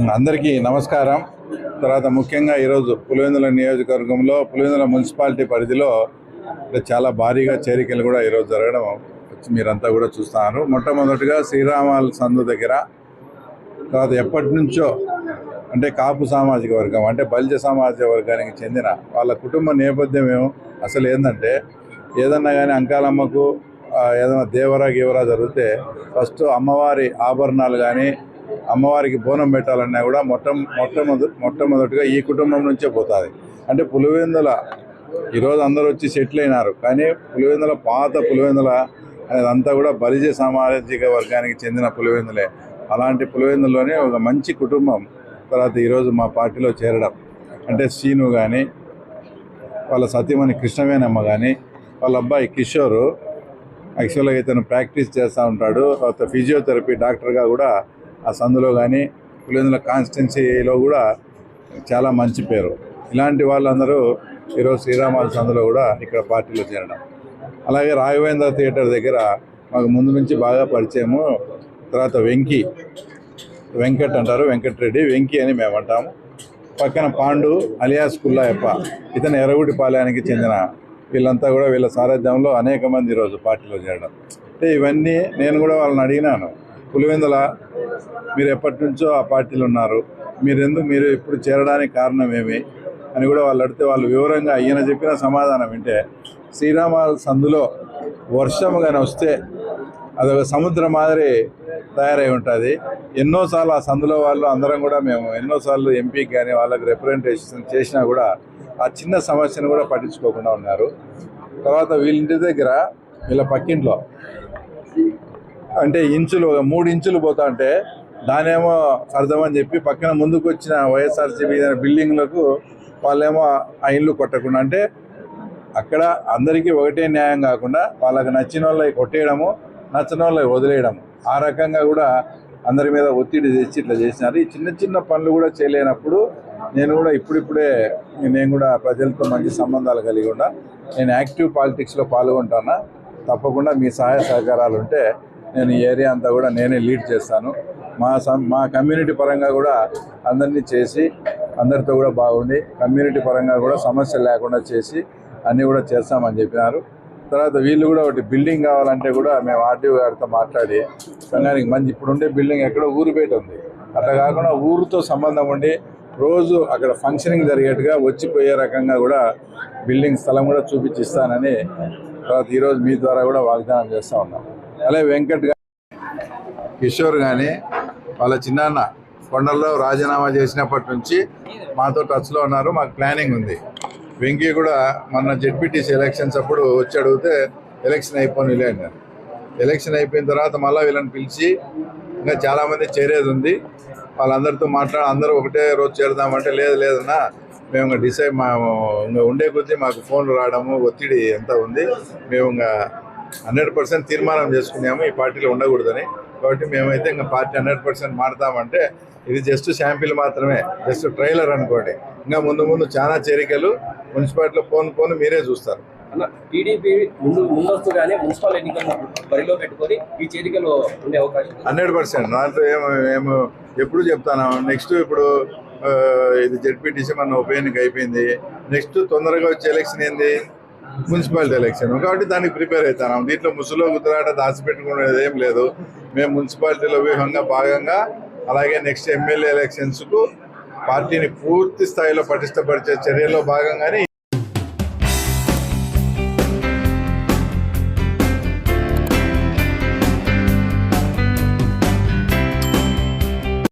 అందరికీ నమస్కారం. తర్వాత ముఖ్యంగా ఈరోజు పులివెందుల నియోజకవర్గంలో పులివెందుల మున్సిపాలిటీ పరిధిలో చాలా భారీగా చేరికలు కూడా ఈరోజు జరగడం వచ్చి మీరంతా కూడా చూస్తున్నారు. మొట్టమొదటిగా శ్రీరామాల సందు దగ్గర తర్వాత ఎప్పటి నుంచో అంటే కాపు సామాజిక వర్గం అంటే బలిజ సామాజిక వర్గానికి చెందిన వాళ్ళ కుటుంబ నేపథ్యం ఏమో అసలు ఏంటంటే ఏదన్నా కానీ అంకాలమ్మకు ఏదైనా దేవరా గీవరా జరిగితే ఫస్ట్ అమ్మవారి ఆభరణాలు కానీ అమ్మవారికి బోనం పెట్టాలన్నా కూడా మొట్ట మొట్టమొదటి మొట్టమొదటిగా ఈ కుటుంబం నుంచే పోతుంది. అంటే పులివెందుల ఈరోజు అందరూ వచ్చి సెటిల్ అయినారు కానీ పులివెందుల పాత పులివెందుల అనేది కూడా బలిజ సామాజిక వర్గానికి చెందిన పులివెందులే. అలాంటి పులివెందులోనే ఒక మంచి కుటుంబం తర్వాత ఈరోజు మా పార్టీలో చేరడం. అంటే శ్రీను కానీ వాళ్ళ సతీమణి కృష్ణవేణమ్మ కానీ వాళ్ళ అబ్బాయి కిషోరు యాక్చువల్గా ఇతను ప్రాక్టీస్ చేస్తూ ఉంటాడు. తర్వాత ఫిజియోథెరపీ డాక్టర్గా కూడా ఆ సందులో కానీ పులివెందుల కాన్స్టిట్యున్సీలో కూడా చాలా మంచి పేరు. ఇలాంటి వాళ్ళందరూ ఈరోజు శ్రీరామాల సందులో కూడా ఇక్కడ పార్టీలో చేరడం. అలాగే రాఘవేంద్ర థియేటర్ దగ్గర మాకు ముందు నుంచి బాగా పరిచయము తర్వాత వెంకీ వెంకట్ అంటారు వెంకటరెడ్డి వెంకీ అని మేము అంటాము. పక్కన పాండు అలియాస్ కుల్లాయప్ప ఇతను ఎర్రగుడిపాలయానికి చెందిన వీళ్ళంతా కూడా వీళ్ళ సారథ్యంలో అనేక మంది ఈరోజు పార్టీలో చేరడం. అంటే ఇవన్నీ నేను కూడా వాళ్ళని అడిగినాను. పులివెందుల మీరు ఎప్పటి నుంచో ఆ పార్టీలు ఉన్నారు. మీరు ఎందుకు మీరు ఇప్పుడు చేరడానికి కారణం ఏమి అని కూడా వాళ్ళు అడిగితే వాళ్ళు వివరంగా ఈయన చెప్పిన సమాధానం వింటే శ్రీరామ సందులో వర్షం కానీ వస్తే అదొక సముద్రం మాదిరి తయారై ఉంటుంది. ఎన్నోసార్లు ఆ సందులో వాళ్ళు అందరం కూడా మేము ఎన్నోసార్లు ఎంపీకి కానీ వాళ్ళకి రిప్రజెంటేషన్ చేసినా కూడా ఆ చిన్న సమస్యను కూడా పట్టించుకోకుండా ఉన్నారు. తర్వాత వీళ్ళింటి దగ్గర వీళ్ళ పక్కింట్లో అంటే ఇంచులు మూడు ఇంచులు పోతా అంటే దానేమో అర్థమని చెప్పి పక్కన ముందుకు వచ్చిన వైఎస్ఆర్సీపీ బిల్డింగ్లకు వాళ్ళేమో ఆ ఇల్లు కొట్టకుండా అంటే అక్కడ అందరికీ ఒకటే న్యాయం కాకుండా వాళ్ళకి నచ్చిన వాళ్ళకి కొట్టేయడము నచ్చిన వాళ్ళకి వదిలేయడము. ఆ రకంగా కూడా అందరి మీద ఒత్తిడి తెచ్చి ఇట్లా చేసినారు. ఈ చిన్న చిన్న పనులు కూడా చేయలేనప్పుడు నేను కూడా ఇప్పుడిప్పుడే నేను కూడా ప్రజలతో మంచి సంబంధాలు కలిగి ఉన్నా. నేను యాక్టివ్ పాలిటిక్స్లో పాల్గొంటానా? తప్పకుండా మీ సహాయ సహకారాలు ఉంటే నేను ఈ ఏరియా అంతా కూడా నేనే లీడ్ చేస్తాను. మా సం- మా కమ్యూనిటీ పరంగా కూడా అందరినీ చేసి అందరితో కూడా బాగుండి కమ్యూనిటీ పరంగా కూడా సమస్య లేకుండా చేసి అన్నీ కూడా చేస్తామని చెప్పినారు. తర్వాత వీళ్ళు కూడా ఒకటి బిల్డింగ్ కావాలంటే కూడా మేము ఆర్టీఓ గారితో మాట్లాడి సంఘానికి మంచి ఇప్పుడు ఉండే బిల్డింగ్ ఎక్కడో ఊరు బయట ఉంది. అట్లా కాకుండా ఊరితో సంబంధం ఉండి రోజు అక్కడ ఫంక్షనింగ్ జరిగేట్టుగా వచ్చిపోయే రకంగా కూడా బిల్డింగ్ స్థలం కూడా చూపించిస్తానని తర్వాత ఈరోజు మీ ద్వారా కూడా వాగ్దానం చేస్తూ ఉన్నాం. అలాగే వెంకట్ గా- కిషోర్ కానీ వాళ్ళ చిన్నాన్న కొండల్లో రాజీనామా చేసినప్పటి నుంచి మాతో టచ్లో ఉన్నారు మాకు ప్లానింగ్ ఉంది. వెంకీ కూడా మొన్న జెడ్పీటీసీ ఎలక్షన్స్ అప్పుడు వచ్చి అడిగితే ఎలక్షన్ అయిపోయి అన్నారు. ఎలక్షన్ అయిపోయిన తర్వాత మళ్ళీ వీళ్ళని పిలిచి ఇంకా చాలామంది చేరేది ఉంది. వాళ్ళందరితో మాట్లాడి అందరూ ఒకటే రోజు చేరుదామంటే లేదు లేదన్నా మేము ఇంకా డిసైడ్ మా ఇంకా ఉండే కొద్దీ మాకు ఫోన్లు రావడము ఒత్తిడి ఎంత ఉంది. మేము ఇంకా హండ్రెడ్ పర్సెంట్ తీర్మానం చేసుకున్నాము. ఈ పార్టీలో ఉండకూడదని. కాబట్టి మేమైతే ఇంకా పార్టీ హండ్రెడ్ పర్సెంట్ మారుతామంటే ఇది జస్ట్ శాంపిల్ మాత్రమే. జస్ట్ ట్రైలర్ అనుకోండి. ఇంకా ముందు ముందు చాలా చేరికలు మున్సిపాలిటీలో పోను పోను మీరే చూస్తారు. అన్న టీడీపీ ముందు ముందస్తుగానే మున్సిపల్ ఎన్నికలను బరిలో పెట్టుకొని ఈ చేరికలు ఉండే అవకాశం ఉంది. Hundred percent. దాంట్లో ఏమో మేము ఎప్పుడు చెప్తాను. నెక్స్ట్ ఇప్పుడు ఇది జెడ్పీటీసీ మన ఉప ఎన్నిక అయిపోయింది. నెక్స్ట్ తొందరగా వచ్చే ఎలక్షన్ ఏంది? మున్సిపాలిటీ ఎలక్షన్ కాబట్టి దానికి ప్రిపేర్ అవుతాం దీంట్లో ముసులో గుద్దలాట దాచిపెట్టుకునేది ఏం లేదు. మేము మున్సిపాలిటీలో వ్యూహంగా భాగంగా అలాగే నెక్స్ట్ ఎమ్మెల్యే ఎలక్షన్స్కు పార్టీని పూర్తి స్థాయిలో పటిష్టపరిచే చర్యల్లో భాగంగానే